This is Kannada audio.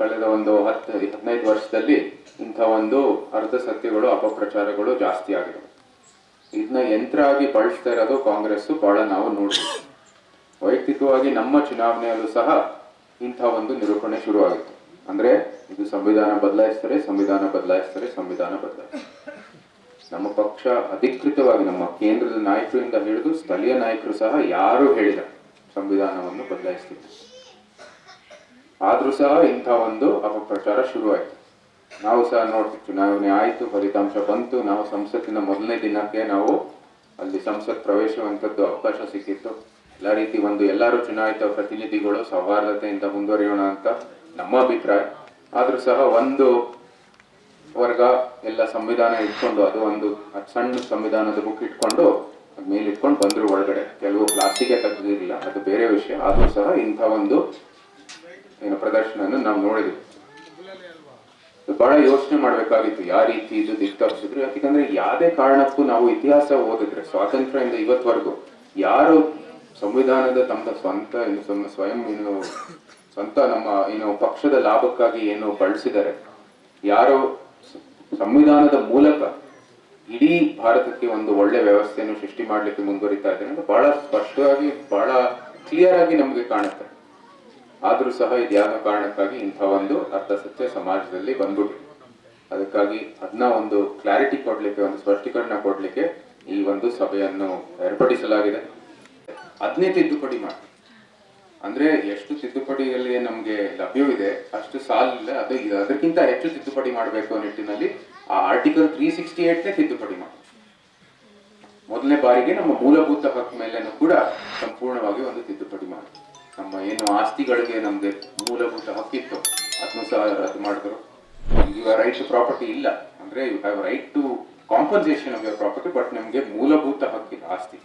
ಕಳೆದ ಒಂದು ಹತ್ತು ಹದಿನೈದು ವರ್ಷದಲ್ಲಿ ಇಂಥ ಒಂದು ಅರ್ಧ ಸತ್ಯಗಳು, ಅಪಪ್ರಚಾರಗಳು ಜಾಸ್ತಿ ಆಗಿದೆ ಇದನ್ನ ಯಂತ್ರ ಆಗಿ ಬಳಸ್ತಾ ಇರೋದು ಕಾಂಗ್ರೆಸ್ ಬಹಳ ನಾವು ನೋಡ್ತೀವಿ ವೈಯಕ್ತಿಕವಾಗಿ ನಮ್ಮ ಚುನಾವಣೆಯಲ್ಲೂ ಸಹ ಇಂಥ ಒಂದು ನಿರೂಪಣೆ ಶುರುವಾಗಿತ್ತು. ಅಂದ್ರೆ ಇದು ಸಂವಿಧಾನ ಬದಲಾಯಿಸ್ತಾರೆ ಸಂವಿಧಾನ ಬದಲಾಯಿಸ್ತಾರೆ ಸಂವಿಧಾನ ಬದಲಾಯಿಸ್ತಾರೆ. ನಮ್ಮ ಪಕ್ಷ ಅಧಿಕೃತವಾಗಿ, ನಮ್ಮ ಕೇಂದ್ರದ ನಾಯಕರಿಂದ ಹಿಡಿದು ಸ್ಥಳೀಯ ನಾಯಕರು ಸಹ ಯಾರು ಹೇಳಿದ ಸಂವಿಧಾನವನ್ನು ಬದಲಾಯಿಸ್ತೀವಿ ಆದ್ರೂ ಸಹ ಇಂಥ ಒಂದು ಅಪಪ್ರಚಾರ ಶುರುವಾಯಿತು. ನಾವು ಸಹ ನೋಡ್ತೀವಿ ಚುನಾವಣೆ ಆಯಿತು, ಫಲಿತಾಂಶ ಬಂತು, ನಾವು ಸಂಸತ್ತಿನ ಮೊದಲನೇ ದಿನಕ್ಕೆ ನಾವು ಅಲ್ಲಿ ಸಂಸತ್ ಪ್ರವೇಶವಂತದ್ದು ಅವಕಾಶ ಸಿಕ್ಕಿತ್ತು. ಎಲ್ಲ ರೀತಿ ಒಂದು ಎಲ್ಲರೂ ಚುನಾಯಿತ ಪ್ರತಿನಿಧಿಗಳು ಸೌಹಾರ್ದತೆಯಿಂದ ಮುಂದುವರಿಯೋಣ ಅಂತ ನಮ್ಮ ಅಭಿಪ್ರಾಯ. ಆದರೂ ಸಹ ಒಂದು ವರ್ಗ ಎಲ್ಲ ಸಂವಿಧಾನ ಇಟ್ಕೊಂಡು ಅದು ಒಂದು ಸಣ್ಣ ಸಂವಿಧಾನದ ಬುಕ್ ಇಟ್ಕೊಂಡು ಮೇಲಿಟ್ಕೊಂಡು ಬಂದ್ರು ಒಳಗಡೆ. ಕೆಲವು ಪ್ಲಾಸ್ಟಿಕ್ ತೆಗೆದಿರಲಿಲ್ಲ ಅದು ಬೇರೆ ವಿಷಯ. ಆದರೂ ಸಹ ಇಂಥ ಒಂದು ಏನು ಪ್ರದರ್ಶನ ನಾವು ನೋಡಿದ್ವಿ. ಬಹಳ ಯೋಚನೆ ಮಾಡ್ಬೇಕಾಗಿತ್ತು, ಯಾವ ರೀತಿ ಇದು ದಿಕ್ಕು ತಪ್ಪಿಸಿದ್ರು ಯಾಕಂದ್ರೆ ಯಾವುದೇ ಕಾರಣಕ್ಕೂ ನಾವು ಇತಿಹಾಸ ಓದಿದ್ರೆ, ಸ್ವಾತಂತ್ರ್ಯದಿಂದ ಇವತ್ವರೆಗೂ ಯಾರು ಸಂವಿಧಾನದ ತಮ್ಮ ಸ್ವಂತ ಏನು ಸ್ವಯಂ ಏನು, ಸ್ವಂತ ನಮ್ಮ ಏನು ಪಕ್ಷದ ಲಾಭಕ್ಕಾಗಿ ಏನು ಬಳಸಿದ್ದಾರೆ ಯಾರು ಸಂವಿಧಾನದ ಮೂಲಕ ಇಡೀ ಭಾರತಕ್ಕೆ ಒಂದು ಒಳ್ಳೆ ವ್ಯವಸ್ಥೆಯನ್ನು ಸೃಷ್ಟಿ ಮಾಡಲಿಕ್ಕೆ ಮುಂದುವರಿತಾ ಇದ್ದಾರೆ ಬಹಳ ಸ್ಪಷ್ಟವಾಗಿ, ಬಹಳ ಕ್ಲಿಯರ್ ಆಗಿ ನಮಗೆ ಕಾಣುತ್ತೆ. ಆದ್ರೂ ಸಹ ಇದು ಯಾವ ಕಾರಣಕ್ಕಾಗಿ ಇಂಥ ಒಂದು ಅರ್ಥಸತ್ಯ ಸಮಾಜದಲ್ಲಿ ಬಂದ್ಬಿಟ್ಟು ಅದಕ್ಕಾಗಿ ಅದನ್ನ ಒಂದು ಕ್ಲಾರಿಟಿ ಕೊಡ್ಲಿಕ್ಕೆ, ಒಂದು ಸ್ಪಷ್ಟೀಕರಣ ಕೊಡ್ಲಿಕ್ಕೆ ಈ ಒಂದು ಸಭೆಯನ್ನು ಏರ್ಪಡಿಸಲಾಗಿದೆ. ಅದನ್ನೇ ತಿದ್ದುಪಡಿ ಮಾಡಿ ಅಂದ್ರೆ ಎಷ್ಟು ತಿದ್ದುಪಡಿಯಲ್ಲಿ ನಮ್ಗೆ ಲಭ್ಯವಿದೆ, ಅಷ್ಟು ಸಾಲಿಲ್ಲ, ಅದು ಅದಕ್ಕಿಂತ ಹೆಚ್ಚು ತಿದ್ದುಪಡಿ ಮಾಡಬೇಕು ಅನ್ನೋ ನಿಟ್ಟಿನಲ್ಲಿ ಆ ಆರ್ಟಿಕಲ್ ತ್ರೀ ಸಿಕ್ಸ್ಟಿ ಏಟ್ನೇ ತಿದ್ದುಪಡಿ ಮಾಡಿ ಮೊದಲನೇ ಬಾರಿಗೆ ನಮ್ಮ ಮೂಲಭೂತ ಹಕ್ಕು ಮೇಲೆ ಕೂಡ ಸಂಪೂರ್ಣವಾಗಿ ಒಂದು ತಿದ್ದುಪಡಿ ಮಾಡಿ ಏನು ಆಸ್ತಿಗಳಿಗೆ ನಮಗೆ ಮೂಲಭೂತ ಹಕ್ಕಿತ್ತು. ಅದನ್ನು ಸಹ ರದ್ದು ಮಾಡಿದ್ರು. ಆರ್ ರೈಟ್ ಟು ಪ್ರಾಪರ್ಟಿ ಇಲ್ಲ. ಅಂದ್ರೆ you have right to compensation of your property but ನಿಮಗೆ ಮೂಲಭೂತ ಹಕ್ಕಿಲ್ಲ ಆಸ್ತಿ.